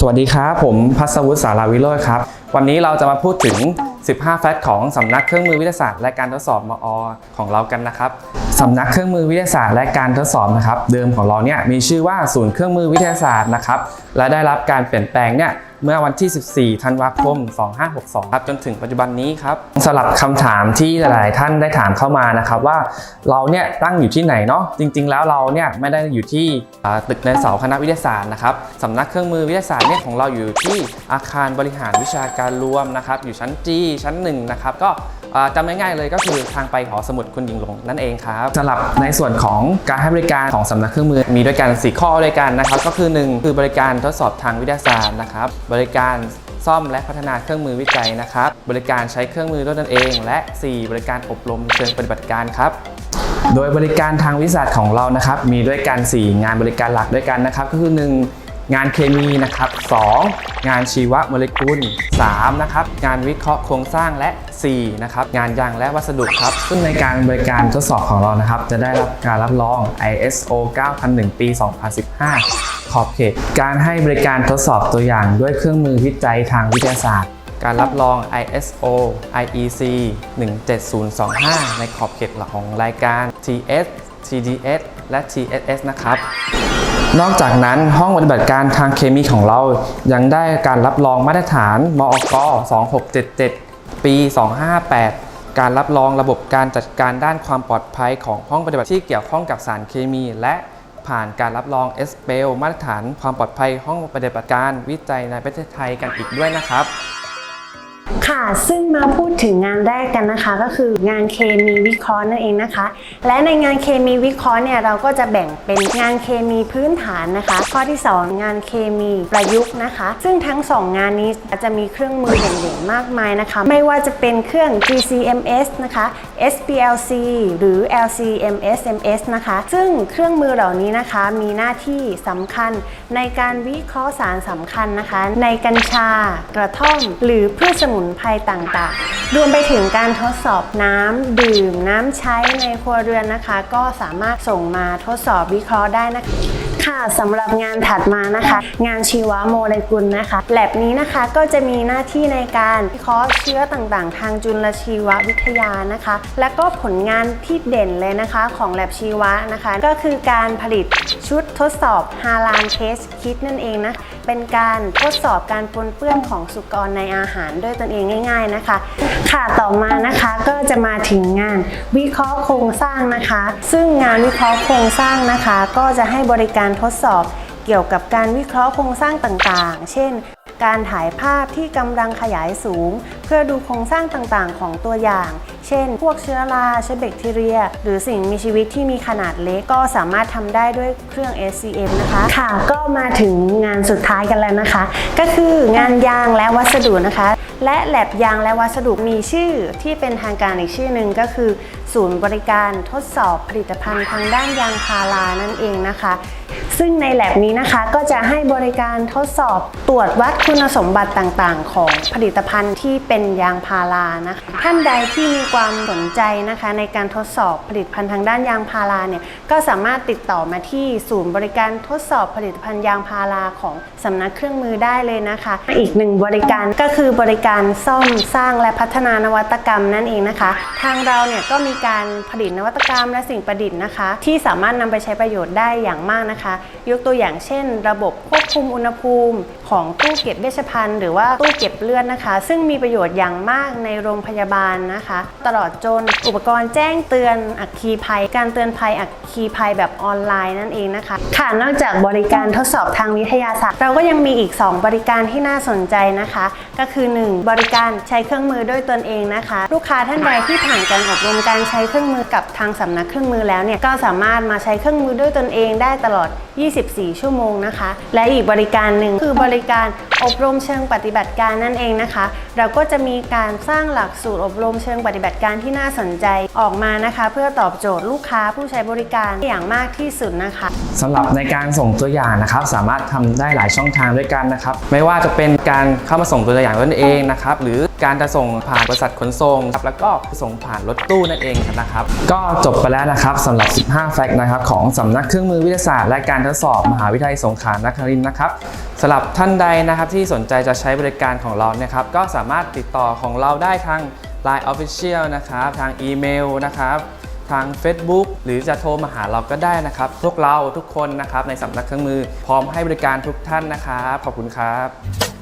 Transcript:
สวัสดีครับ ผมพัสวุฒิสาราวิโรจน์ครับ วันนี้เราจะมาพูดถึง 15 แฟกต์ของสำนักเครื่องมือวิทยาศาสตร์และการทดสอบมอของเรากันนะครับสำนักเครื่องมือวิทยาศาสตร์และการทดสอบนะครับ เดิมของเราเนี่ยมีชื่อว่าศูนย์เครื่องมือวิทยาศาสตร์นะครับและได้รับการเปลี่ยนแปลงเนี่ย เมื่อวันที่ 14 ธันวาคม 2562 ครับ จนถึงปัจจุบันนี้ครับสำหรับคำถามที่หลาย ๆ ท่านได้ถามเข้ามานะครับว่าเราเนี่ยตั้งอยู่ที่ไหนเนาะ จริง ๆ แล้วเราเนี่ยไม่ได้อยู่ที่ตึกในเสาคณะวิทยาศาสตร์นะครับสำนักเครื่องมือวิทยาศาสตร์เนี่ยของเราอยู่ที่อาคารบริหารวิชาการรวมนะครับ อยู่ชั้น G ชั้น 1 นะครับ ก็จำง่ายๆเลยก็คือทางไปหอสมุดคุณหญิงหลงนั่นเองครับสำหรับในส่วนของการให้บริการของสำนักเครื่องมือ มีด้วยกัน 4 ข้อด้วยกันนะครับ ก็คือ 1 คือบริการทดสอบทางวิทยาศาสตร์นะครับ บริการซ่อมและพัฒนาเครื่องมือวิจัยนะครับ บริการใช้เครื่องมือด้วยตนเอง และ 4 บริการอบรมเชิงปฏิบัติการครับโดยบริการทางวิทยาศาสตร์ของเรานะครับ มีด้วยกัน 4 งานบริการหลักด้วยกันนะครับ ก็คือ 1 งานเคมีนะครับ2งานชีวโมเลกุล3นะครับงานวิเคราะห์โครงสร้างและ 4 นะครับ งานยางและวัสดุครับ ซึ่งในการบริการทดสอบของเรานะครับ จะได้รับการรับรอง ISO 9001 ปี 2015 ขอบเขต การให้บริการทดสอบตัวอย่างด้วยเครื่องมือวิจัยทางวิทยาศาสตร์ การรับรอง ISO IEC 17025 ในขอบเขตหลักของรายการ TS TDS และ TSS นะครับ นอกจากนั้นห้องปฏิบัติการทางเคมีของเรายังได้การรับรองมาตรฐานมอก2677 ปี 258 การรับรองระบบการจัดการด้านความปลอดภัยของห้องปฏิบัติที่เกี่ยวข้องกับสารเคมี และผ่านการรับรอง s p e l มาตรฐานความปลอดภัยห้องปฏิบัติการวิจัยในประเทศไทยกันอีกด้วยนะครับ ค่ะ ซึ่งมาพูดถึงงานแรกกันนะคะ ก็คืองานเคมีวิเคราะห์นั่นเองนะคะ และในงานเคมีวิเคราะห์เนี่ยเราก็จะแบ่งเป็นงานเคมีพื้นฐานนะคะ ข้อที่ 2 งานเคมีประยุกต์นะคะ ซึ่งทั้ง 2 งานนี้จะมีเครื่องมือเด่นๆมากมายนะคะ ไม่ว่าจะเป็นเครื่อง GCMS นะคะ SPLC หรือ LCMSMS นะคะ ซึ่งเครื่องมือเหล่านี้นะคะมีหน้าที่สำคัญในการวิเคราะห์สารสำคัญนะคะ ในกัญชากระท่อม หรือพืชสมุนไพรต่างๆ รวมไปถึงการทดสอบน้ำดื่ม น้ำใช้ในครัวเรือนนะคะ ก็สามารถส่งมาทดสอบวิเคราะห์ได้นะคะค่ะสำหรับงานถัดมานะคะ งานชีวโมเลกุลนะคะ แลบนี้นะคะก็จะมีหน้าที่ในการวิเคราะห์เชื้อต่างๆ ทางจุลชีววิทยานะคะ และก็ผลงานที่เด่นเลยนะคะของแลบชีวะนะคะ ก็คือการผลิตชุดทดสอบฮาลานเทสคิดนั่นเองนะ เป็นการทดสอบการปนเปื้อนของสุกรในอาหารด้วยตนเองง่าย ๆนะคะ ค่ะต่อมานะคะก็จะมาถึงงานวิเคราะห์โครงสร้างนะคะ ซึ่งงานวิเคราะห์โครงสร้างนะคะ ก็จะให้บริการทดสอบเกี่ยวกับการวิเคราะห์โครงสร้างต่างๆ เช่น การถ่ายภาพที่กำลังขยายสูง เพื่อดูโครงสร้างต่างๆ ของตัวอย่าง เช่น พวกเชื้อราเชื้อแบคทีเรีย หรือสิ่งมีชีวิตที่มีขนาดเล็กก็สามารถทำได้ด้วยเครื่อง SCM นะคะค่ะก็มาถึงงานสุดท้ายกันแล้วนะคะ ก็คืองานยางและวัสดุนะคะ และแลบยางและวัสดุมีชื่อที่เป็นทางการอีกชื่อหนึ่งก็คือ ศูนย์บริการทดสอบผลิตภัณฑ์ทางด้านยางพารานั่นเองนะคะซึ่งในแลบนี้นะคะก็จะให้บริการทดสอบตรวจวัดคุณสมบัติต่างๆ ของผลิตภัณฑ์ที่เป็นยางพารานะคะท่านใดที่มีความสนใจนะคะ ในการทดสอบผลิตภัณฑ์ทางด้านยางพาราเนี่ยก็สามารถติดต่อมาที่ศูนย์บริการทดสอบผลิตภัณฑ์ยางพาราของสำนักเครื่องมือได้เลยนะคะ อีกหนึ่งบริการก็คือบริการซ่อมสร้างและพัฒนานวัตกรรมนั่นเองนะคะ ทางเราเนี่ยก็มีการผลิตนวัตกรรมและสิ่งประดิษฐ์นะคะ ที่สามารถนำไปใช้ประโยชน์ได้อย่างมากนะคะยกตัวอย่างเช่น ระบบควบคุมอุณหภูมิ ของตู้เก็บเวชภัณฑ์หรือว่าตู้เก็บเลือดนะคะ ซึ่งมีประโยชน์อย่างมากในโรงพยาบาลนะคะ ตลอดจนอุปกรณ์แจ้งเตือนอัคคีภัย การเตือนภัยอัคคีภัยแบบออนไลน์นั่นเองนะคะ ค่ะนอกจากบริการทดสอบทางวิทยาศาสตร์ เราก็ยังมีอีก 2 บริการที่น่าสนใจนะคะ ก็คือ 1 บริการใช้เครื่องมือด้วยตนเองนะคะ ลูกค้าท่านใดที่ผ่านการอบรมการใช้เครื่องมือกับทางสำนักเครื่องมือแล้วเนี่ยก็สามารถมาใช้เครื่องมือด้วยตนเองได้ตลอด24 ชั่วโมงนะคะ และอีกบริการหนึ่งคือบริการอบรมเชิงปฏิบัติการนั่นเองนะคะ เราก็จะมีการสร้างหลักสูตรอบรมเชิงปฏิบัติการที่น่าสนใจออกมานะคะ เพื่อตอบโจทย์ลูกค้าผู้ใช้บริการอย่างมากที่สุดนะคะสำหรับในการส่งตัวอย่างนะครับ สามารถทำได้หลายช่องทางด้วยกันนะครับ ไม่ว่าจะเป็นการเข้ามาส่งตัวอย่างตนเองนะครับหรือ การจะส่งผ่านบริษัทขนส่งครับแล้วก็ส่งผ่านรถตู้นั่นเองนะครับ ก็จบไปแล้วนะครับสำหรับ 15 แฟกต์นะครับของสำนักเครื่องมือวิทยาศาสตร์และการทดสอบมหาวิทยาลัยสงขลานครินทร์นะครับสำหรับท่านใดนะครับที่สนใจจะใช้บริการของเราเนี่ยครับก็สามารถติดต่อของเราได้ทาง Line Official นะครับทางอีเมลนะครับทาง Facebook หรือจะโทรมาหาเราก็ได้นะครับ พวกเราทุกคนนะครับในสำนักเครื่องมือพร้อมให้บริการทุกท่านนะครับ ขอบคุณครับ